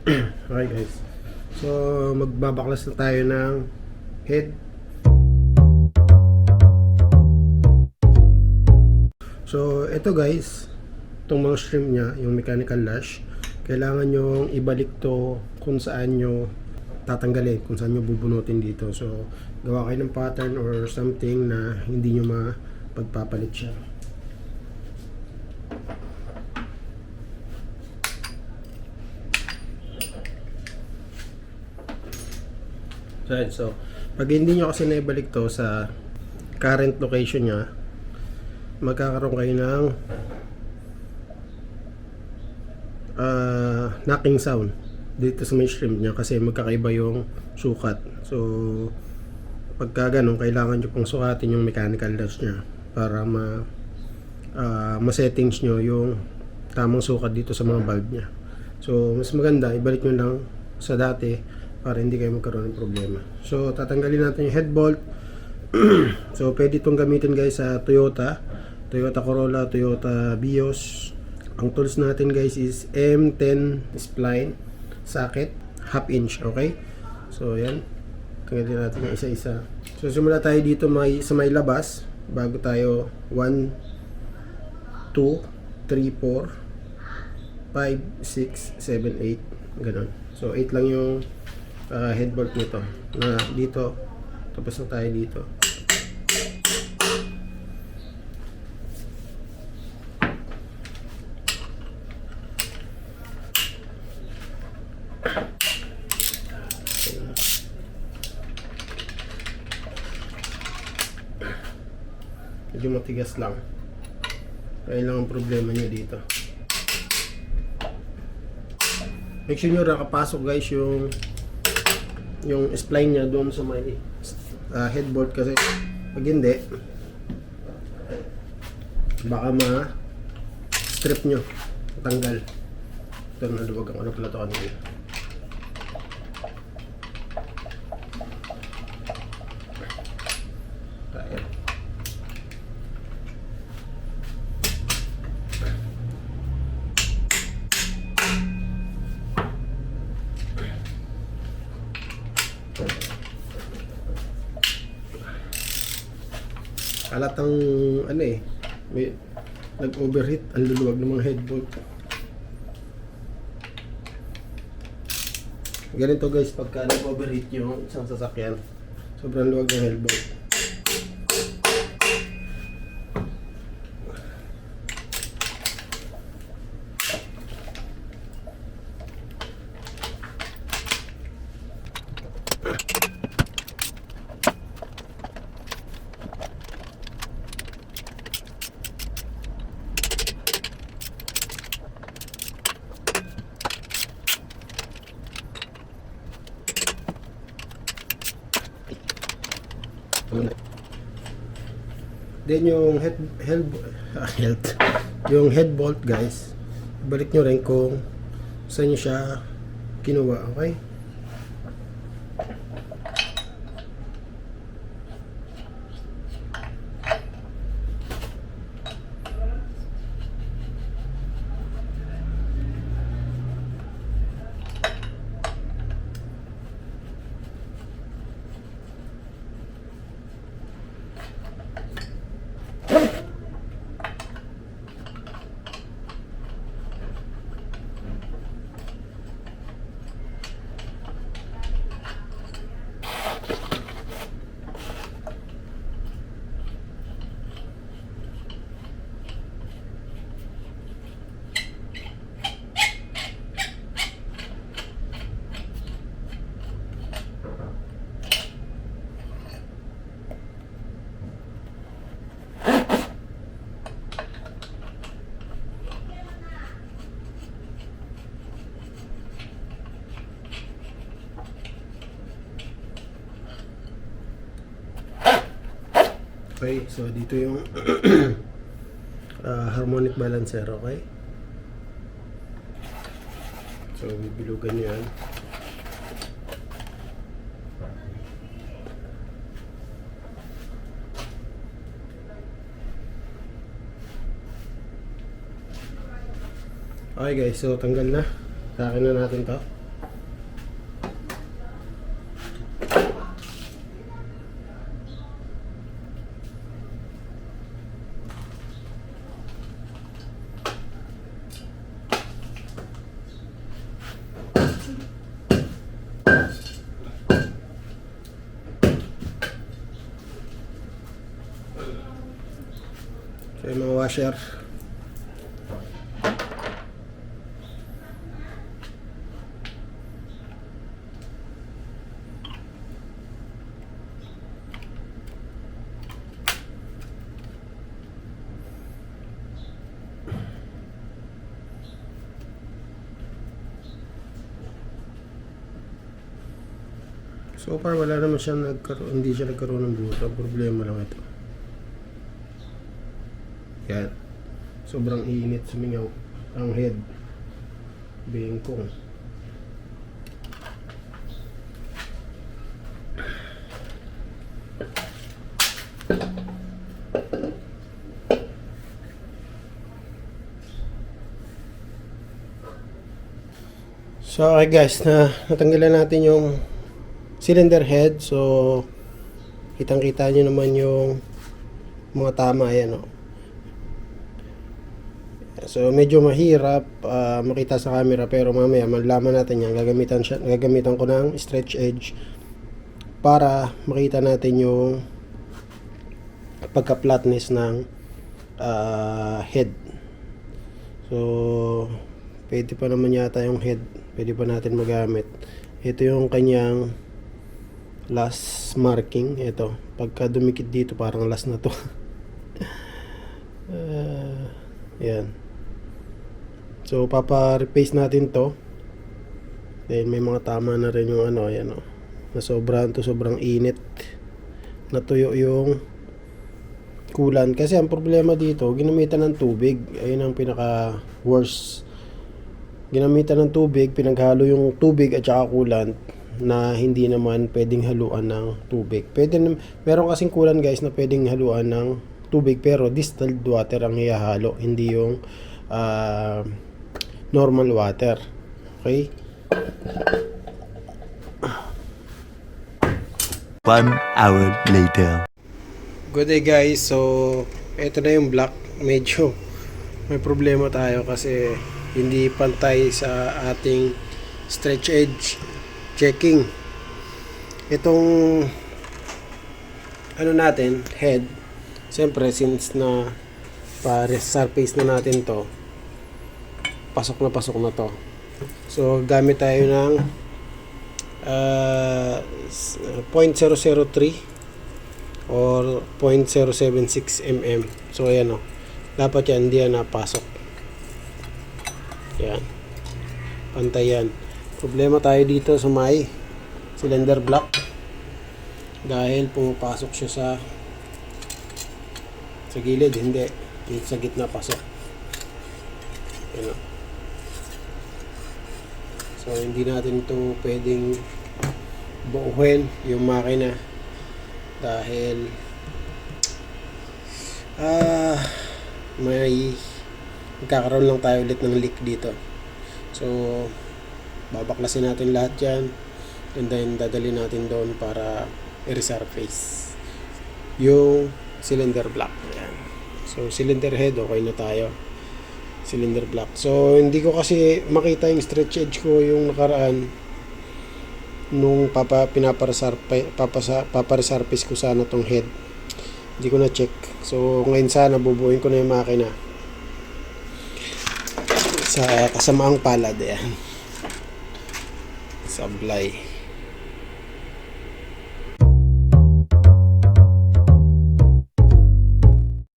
okay guys. So magbabaklas na tayo ng head. So ito guys, itong mga stream niya, yung mechanical lash, kailangan nyo ibalik to kung saan nyo tatanggalin, kung saan nyo bubunutin dito. So gawa kayo ng pattern or something na hindi nyo mapagpapalit siya. Right, so pag hindi nyo kasi naibalik to sa current location niya, magkakaroon kayo ng ah, knocking sound dito sa shrimp niya kasi magkakaiba yung sukat. So, pagka ganun, kailangan nyo pong sukatin yung mechanical dash niya para ma ah, ma-settings nyo yung tamang sukat dito sa mga valve niya. So, mas maganda, ibalik nyo lang sa dati para hindi kayo magkaroon ng problema. So, tatanggalin natin yung head bolt. so, pwede itong gamitin guys sa Toyota. Toyota Corolla, Toyota Vios. Ang tools natin guys is M10 spline socket, half inch, okay? So, yan. Tanggalin natin yung isa-isa. So, simula tayo dito may, sa may labas bago tayo 1, 2, 3, 4, 5, 6, 7, 8. Ganon. So, 8 lang yung uh, head bolt nito. Na dito, tapos na tayo dito. Medyo matigas lang. Kaya lang ang problema niya dito. Make sure nyo nakapasok guys yung yung spline niya doon sa may uh, headboard kasi pag hindi baka ma strip nyo tanggal ito na luwag ang ano pala ito kanina Ayan. Halatang ano eh, may nag-overheat ang luluwag ng mga headbolt. Ganito guys, pagka nag-overheat yung isang sasakyan, sobrang luwag ng headbolt. Then yung head head ah, health yung head bolt guys, balik nyo rin kung saan nyo siya kinuha, okay? Okay, so dito yung ah, harmonic balancer, okay? So, bibilugan nyo yan. Okay guys, so tanggal na. Sa akin na natin to. Washer. So far wala naman siya nagkaroon, hindi siya nagkaroon ng buto. Problema lang ito. Yan. Sobrang init sumingaw ang head. Bengkong. So okay guys, na natanggalan natin yung cylinder head. So kitang-kita nyo naman yung mga tama yan oh. So medyo mahirap ah, makita sa camera pero mamaya malalaman natin yan. Gagamitan siya, gagamitan ko ng stretch edge para makita natin yung pagka-flatness ng ah, head. So pwede pa naman yata yung head. Pwede pa natin magamit. Ito yung kanyang last marking. Ito. Pagka dumikit dito parang last na to. Ah, yan. So, papa-replace natin to. Then, may mga tama na rin yung ano, ayan o. Nasobrahan to, sobrang init. Natuyo yung kulan. Kasi ang problema dito, ginamitan ng tubig. Ayun ang pinaka worst. Ginamitan ng tubig, pinaghalo yung tubig at saka kulan na hindi naman pwedeng haluan ng tubig. Pwede meron kasing kulan guys na pwedeng haluan ng tubig pero distilled water ang ihahalo, hindi yung ah, normal water. Okay? One hour later. Good day guys. So, ito na yung block. Medyo may problema tayo kasi hindi pantay sa ating stretch edge checking. Itong ano natin, head. Siyempre, since na pare surface na natin to, pasok na pasok na to. So, gamit tayo ng uh, 0.003 or 0.076 mm. So ayan o. Dapat yan, hindi yan napasok. Yan. Pantay yan. Problema tayo dito sa may cylinder block. Dahil pumapasok siya sa sa gilid, hindi. Dito sa gitna pasok. Yan o. So hindi natin ito pwedeng buuhin yung makina. Dahil ah may magkakaroon lang tayo ulit ng leak dito. So babaklasin natin lahat yan and then dadali natin doon para i-resurface yung cylinder block. Yan. so cylinder head okay na tayo cylinder block. So hindi ko kasi makita yung stretch edge ko yung nakaraan nung papa pinaparasarpe papasa paparesurface ko sana tong head. Hindi ko na check so ngayon sana bubuuin ko na yung makina. Sa kasamaang palad yan sablay